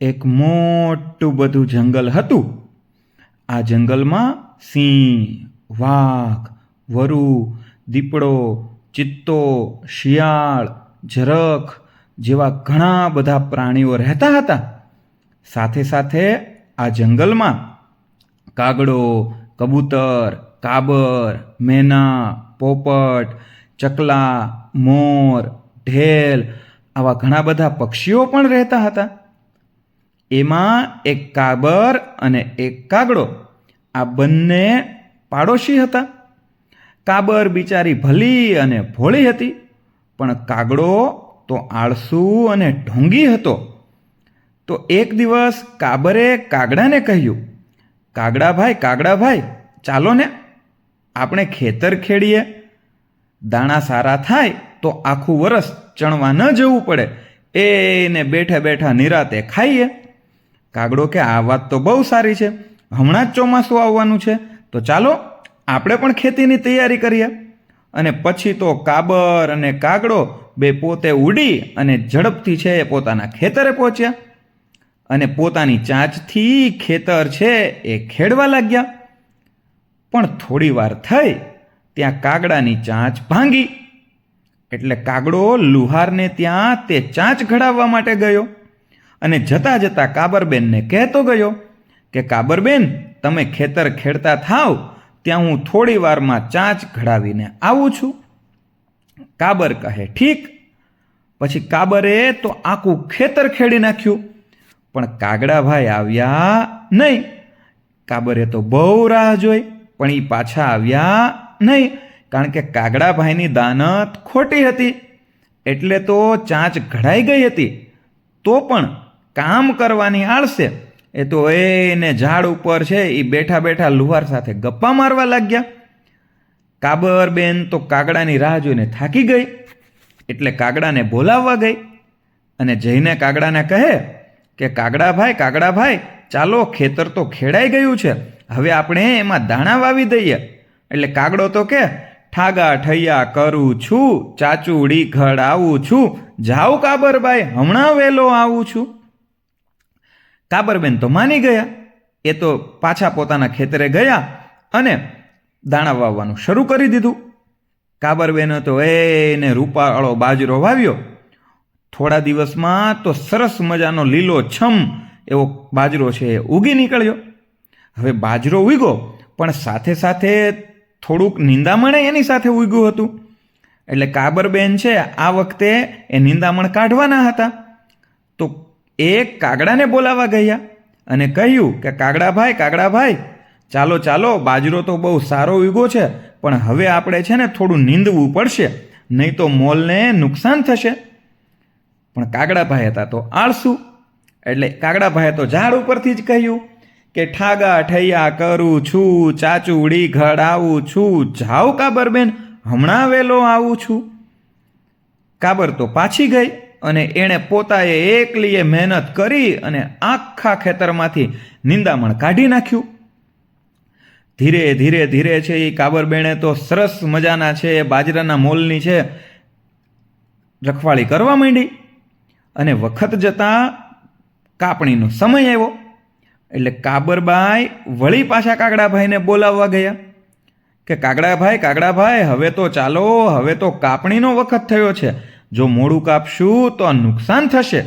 એક મોટું બધું જંગલ હતું. આ જંગલમાં સિંહ, વાઘ, વરુ, દીપડો, ચિત્તો, શિયાળ ઝરખ જેવા ઘણા બધા પ્રાણીઓ રહેતા હતા. સાથે સાથે આ જંગલમાં કાગડો, કબૂતર, કાબર, મેના, પોપટ, ચકલા, મોર, ઢેલ આવા ઘણા બધા પક્ષીઓ પણ રહેતા હતા. એમાં એક કાબર અને એક કાગડો. આ બંને પાડોશી હતા. કાબર બિચારી ભલી અને ભોળી હતી, પણ કાગડો તો આળસુ અને ઢોંગી હતો. તો એક દિવસ કાબરે કાગડાને કહ્યું, કાગડાભાઈ કાગડાભાઈ, ચાલો ને, આપણે ખેતર ખેડીએ. દાણા સારા થાય તો આખું વરસ ચણવા ન જવું પડે. એને બેઠા બેઠા નિરાતે ખાઈએ. કાગડો કે આ વાત તો બહુ સારી છે. હમણાં જ ચોમાસું આવવાનું છે. તો ચાલો આપણે પણ ખેતીની તૈયારી કરીએ. અને પછી તો કાબર અને કાગડો બે પોતે ઉડી અને ઝડપથી છે એ પોતાના ખેતરે પહોંચ્યા. અને પોતાની ચાંચથી ખેતર છે એ ખેડવા લાગ્યા. પણ થોડી વાર થઈ ત્યાં કાગડાની ચાંચ ભાંગી. એટલે કાગડો લુહારને ત્યાં તે ચાંચ ઘડાવવા માટે ગયો. અને જતા જતા કાબરબેનને કહેતો ગયો કે, કાબરબેન, તમે ખેતર ખેડતા થાવ, ત્યાં હું થોડી વારમાં ચાંચ ઘડાવીને આવું છું. કાબર કહે, ઠીક. પછી કાબરે તો આખું ખેતર ખેડી નાખ્યું, પણ કાગડાભાઈ આવ્યા નહીં. કાબરે તો બહુ રાહ જોઈ, પણ એ પાછા આવ્યા નહીં, કારણ કે કાગડાભાઈની દાનત ખોટી હતી. એટલે તો ચાંચ ઘડાઈ ગઈ હતી. તો પણ કામ કરવાની આળસે, એ તો એને ઝાડ ઉપર છે એ બેઠા બેઠા લુહાર સાથે ગપ્પા મારવા લાગ્યા. કાબર બેન તો કાગડાની રાહ જોઈને થાકી ગઈ, એટલે કાગડાને બોલાવવા ગઈ અને જઈને કાગડાને કહે કે, કાગડા ભાઈ કાગડા ભાઈ, ચાલો ખેતર તો ખેડાઈ ગયું છે, હવે આપણે એમાં દાણા વાવી દઈએ. એટલે કાગડો તો કે, ઠાગા ઠૈયા કરું છું, ચાચુડી ઘડ આવું છું જાઉં કાબરભાઈ હમણાં વહેલો આવું છું. કાબરબેન તો માની ગયા. એ તો પાછા પોતાના ખેતરે ગયા અને દાણા વાવવાનું શરૂ કરી દીધું. કાબરબેને તો એને રૂપાળો બાજરો વાવ્યો. થોડા દિવસમાં તો સરસ મજાનો લીલો છમ એવો બાજરો છે એ ઉગી નીકળ્યો. હવે બાજરો ઉગ્યો, પણ સાથે સાથે થોડુંક નિંદામણે એની સાથે ઉગ્યું હતું. એટલે કાબરબેન છે આ વખતે એ નિંદામણ કાઢવાના હતા. તો એ કાગડાને બોલાવવા ગયા અને કહ્યું કે કાગડાભાઈ કાગડાભાઈ ચાલો ચાલો, બાજરો તો બહુ સારો ઉગો છે, પણ હવે આપણે છે ને થોડું નીંદવું પડશે, નહીં તો મોલને નુકસાન થશે. પણ કાગડાભાઈ હતા તો આળસુ, એટલે કાગડાભાઈએ તો ઝાડ ઉપરથી જ કહ્યું કે, ઠાગા ઠૈયા કરું છું, ચાચુડી ઘડાવું છું જાઉં કાબરબેન હમણાં વેલો આવું છું. કાબર તો પાછી ગઈ અને એણે પોતાએ એકલીએ મહેનત કરી અને આખા ખેતરમાંથી નિંદામણ કાઢી નાખ્યું. ધીરે ધીરે ધીરે છે એ કાબરબેણે તો સરસ મજાના છે, બાજરાના મોલની છે, રખવાળી કરવા માંડી. અને વખત જતાં કાપણીનો સમય આવ્યો. એટલે કાબરબાઈ વળી પાછા કાગડાભાઈને બોલાવવા ગયા કે, કાગડાભાઈ કાગડાભાઈ, હવે તો ચાલો, હવે તો કાપણીનો વખત થયો છે. જો મોડું કાપશું તો નુકસાન થશે.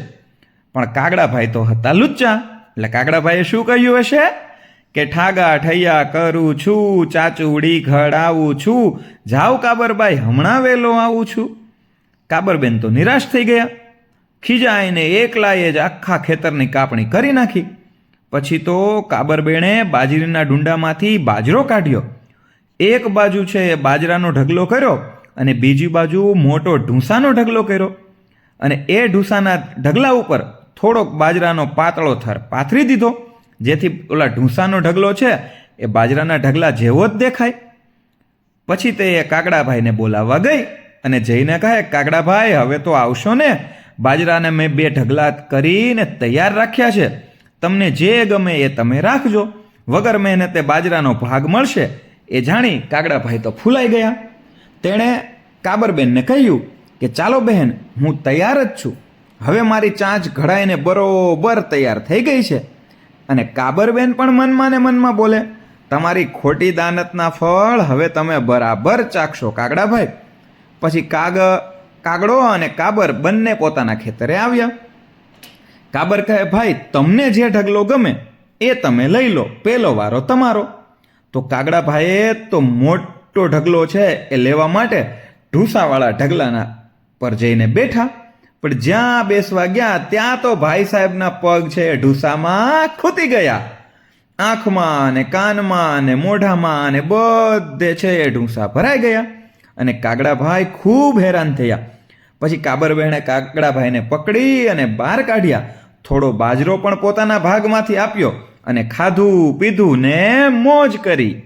પણ કાગડાભાઈ તો હતા લુચ્ચા. એટલે કાગડાભાઈએ શું કહ્યું હશે? કે ઠાગા ઠૈયા કરું છું, ચાચુડી ઘડાવું છું, જાવ કાબરભાઈ હમણાં વહેલો આવું છું. કાબરબેન તો નિરાશ થઈ ગયા. ખીજાઈને એકલાએ જ આખા ખેતરની કાપણી કરી નાખી. પછી તો કાબરબેણે બાજરીના ડુંડામાંથી બાજરો કાઢ્યો. એક બાજુ છે એ બાજરાનો ઢગલો કર્યો અને બીજી બાજુ મોટો ઢૂંસાનો ઢગલો કર્યો. અને એ ઢૂંસાના ઢગલા ઉપર થોડોક બાજરાનો પાતળો થર પાથરી દીધો, જેથી ઓલા ઢૂંસાનો ઢગલો છે એ બાજરાના ઢગલા જેવો જ દેખાય. પછી તે એ કાગડાભાઈને બોલાવવા ગઈ અને જઈને કહે, કાગડાભાઈ, હવે તો આવશો ને? બાજરાને મેં બે ઢગલા કરીને તૈયાર રાખ્યા છે. તમને જે ગમે એ તમે રાખજો. વગર મહેનતે બાજરાનો ભાગ મળશે. એ જાણી કાગડાભાઈ તો ફૂલાઈ ગયા. તેણે કાબરબેનને કહ્યું કે, ચાલો બહેન, હું તૈયાર જ છું. હવે મારી ચાંચ ઘડાઈને બરોબર તૈયાર થઈ ગઈ છે. અને કાબરબેન પણ મનમાં ને મનમાં બોલે, તમારી ખોટી દાનતના ફળ હવે તમે બરાબર ચાખશો કાગડાભાઈ પછી કાગ, કાગડો અને કાબર બંને પોતાના ખેતરે આવ્યા. કાબર કહે, ભાઈ, તમને જે ઢગલો ગમે એ તમે લઈ લો, પેલો વારો તમારો. તો કાગડાભાઈએ તો મોટો ઢગલો છે એ લેવા માટે ઢૂસાવાળા ઢગલાના પર જઈને બેઠા. પણ જ્યાં બેસવા ગયા, ત્યાં તો ભાઈ સાહેબના પગ છે એ ઢૂસામાં ખૂતી ગયા. આંખમાં અને કાનમાં અને મોઢામાં અને બધે છે એ ઢૂંસા ભરાઈ ગયા અને કાગડાભાઈ ખૂબ હેરાન થયા. પછી કાબરબહેણે કાગડાભાઈને પકડી અને બહાર કાઢ્યા. થોડો બાજરો પણ પોતાના ભાગમાંથી આપ્યો અને ખાધું પીધું ને મોજ કરી.